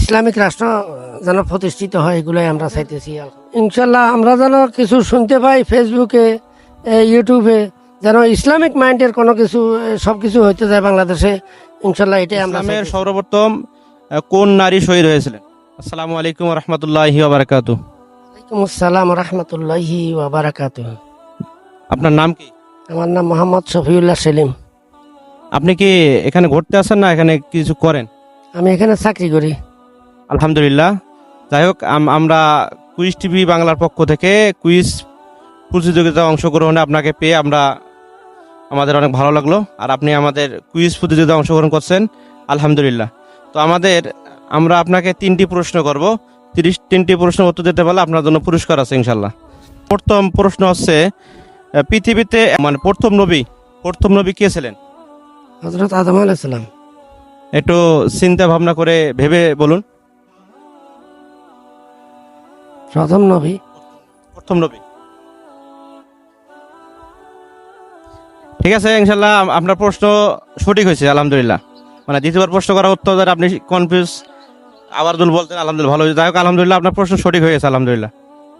Islamic রাষ্ট্র যেন প্রতিষ্ঠিত হয় এগুলোই আমরা চাইতেছি। ইনশাল্লাহ আমরা যেন কিছু শুনতে পাই ফেসবুকে ইউটিউবে যেন ইসলামিক মাইন্ডের কোনো কিছু সব কিছু হইতে যায় বাংলাদেশে ইনশাল্লাহ এটাই আমরা সর্বপ্রথম কোন নারী শহীদ হয়েছিলেন? আসসালামু আলাইকুম রহমতুল্লাহি বারাকাতু ওয়ালাইকুম আসসালাম রহমতুল্লাহি ওয়াবারাকাত আপনার নাম কি? আমার নাম মোহাম্মদ শফিউল্লাহ সেলিম। আপনি কি এখানে ঘুরতে আসেন না এখানে কিছু করেন? আমি এখানে চাকরি করি। আলহামদুলিল্লাহ। যাই হোক আম- আমরা কুইজ টিভি বাংলার পক্ষ থেকে কুইজ প্রতিযোগিতায় অংশগ্রহণে আপনাকে পেয়ে আমরা আমাদের অনেক ভালো লাগল। আর আপনি আমাদের কুইজ প্রতিযোগিতায় অংশগ্রহণ করছেন আলহামদুলিল্লাহ। তো আমাদের আমরা আপনাকে তিনটি প্রশ্ন করব। তিরিশ তিনটি প্রশ্ন উত্তর দিতে পারলে আপনার জন্য পুরস্কার আছে ইনশাল্লাহ প্রথম প্রশ্ন হচ্ছে পৃথিবীতে মানে প্রথম নবী প্রথম নবী কে ছিলেন? হজরত আদম আলাইসালাম একটু চিন্তা ভাবনা করে ভেবে বলুন। প্রথম নবী। প্রথম নবী। ঠিক আছে ইনশাল্লাহ আপনার প্রশ্ন সঠিক হয়েছে আলহামদুলিল্লাহ। মানে দ্বিতীয়বার প্রশ্ন করা উত্তর আপনি কনফিউজ আবার দুল বলতেন আলহামদুলিল্লাহ ভালো হয়েছে। যাই হোক আলহামদুলিল্লাহ আপনার প্রশ্ন সঠিক হয়ে গেছে আলহামদুলিল্লাহ।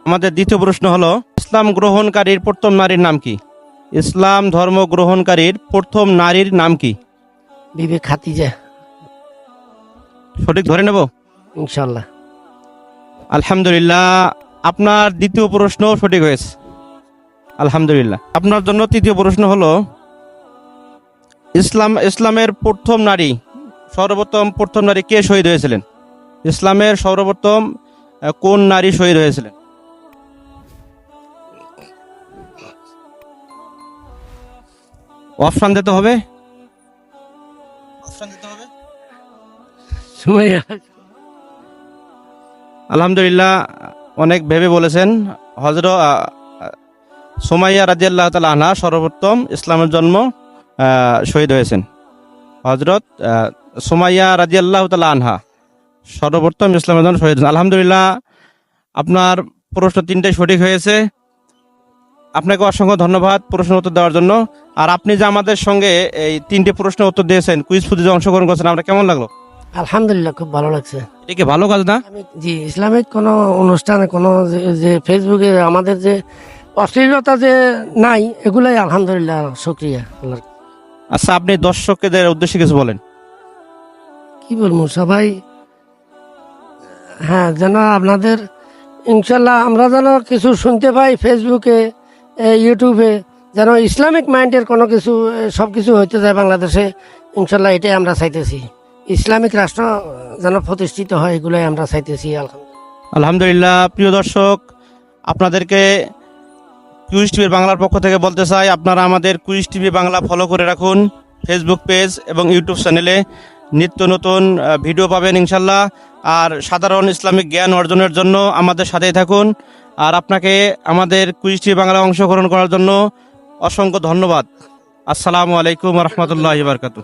আমাদের দ্বিতীয় প্রশ্ন হলো ইসলাম গ্রহণকারীর প্রথম নারীর নাম কি? ইসলাম ধর্ম গ্রহণকারীর প্রথম নারীর নাম কি? বিবে খাতিজা। সঠিক ধরে নেব? ইনশাল্লাহ আলহামদুলিল্লাহ, আপনার দ্বিতীয় প্রশ্ন সঠিক হয়েছে। আলহামদুলিল্লাহ। আপনার জন্য তৃতীয় প্রশ্ন হলো, ইসলাম, ইসলামের প্রথম নারী সর্বপ্রথম প্রথম নারী কে শহীদ হয়েছিলেন? ইসলামের সর্বপ্রথম কোন নারী শহীদ হয়েছিলেন? অপশান দিতে হবে। অপশান দিতে হবে। সুমাইয়া। আলহামদুলিল্লাহ, অনেক ভেবে বলেছেন। হজর সোমাইয়া রাজিয়াল্লাহ তালা আনহা সর্বপ্রথম ইসলামের জন্ম শহীদ হয়েছেন। হজরত সোমাইয়া রাজিয়াল্লাহ তালা আনহা সর্বপ্রথম ইসলামের জন্য শহীদ হয়েছেন। আলহামদুলিল্লাহ, আপনার প্রশ্ন তিনটাই সঠিক হয়েছে। আপনাকে অসংখ্য ধন্যবাদ প্রশ্ন উত্তর দেওয়ার জন্য। আর আপনি যে আমাদের সঙ্গে এই তিনটে প্রশ্ন উত্তর দিয়েছেন, কুইজ ফুদিতে অংশগ্রহণ করছেন আমরা কেমন লাগল? আলহামদুলিল্লাহ খুব ভালো লাগছে। এটা কি ভালো কাজ না? জি ইসলামিক কোনো অনুষ্ঠানে কোনো যে- যে ফেসবুকে আমাদের যে অশ্লীলতা যে নাই এগুলাই আলহামদুলিল্লাহ শুক্রিয়া আল্লাহর আচ্ছা আপনি দর্শকদের উদ্দেশ্যে কিছু বলেন। কি বলব সবাই হ্যাঁ যেন আপনাদের ইনশাল্লাহ আমরা যেন কিছু শুনতে পাই ফেসবুকে ইউটিউবে যেন ইসলামিক মাইন্ডের কোনো কিছু সব কিছু হইতে যায় বাংলাদেশে ইনশাল্লাহ এটাই আমরা চাইতেছি। ইসলামিক রাষ্ট্র যেন প্রতিষ্ঠিত হয়, এগুলোই আমরা চাইতেছি, আলহামদুলিল্লাহ। প্রিয় দর্শক, আপনাদেরকে কুইজ টিভির বাংলার পক্ষ থেকে বলতে চাই, আপনারা আমাদের কুইজ টিভি বাংলা ফলো করে রাখুন ফেসবুক পেজ এবং ইউটিউব চ্যানেলে নিত্য নতুন ভিডিও পাবেন, ইনশাল্লাহ। আর সাধারণ ইসলামিক জ্ঞান অর্জনের জন্য আমাদের সাথেই থাকুন। আর আপনাকে আমাদের কুইজ টিভি বাংলা অংশগ্রহণ করার জন্য অসংখ্য ধন্যবাদ। আসসালামু আলাইকুম রহমতুল্লাহ বারকাতু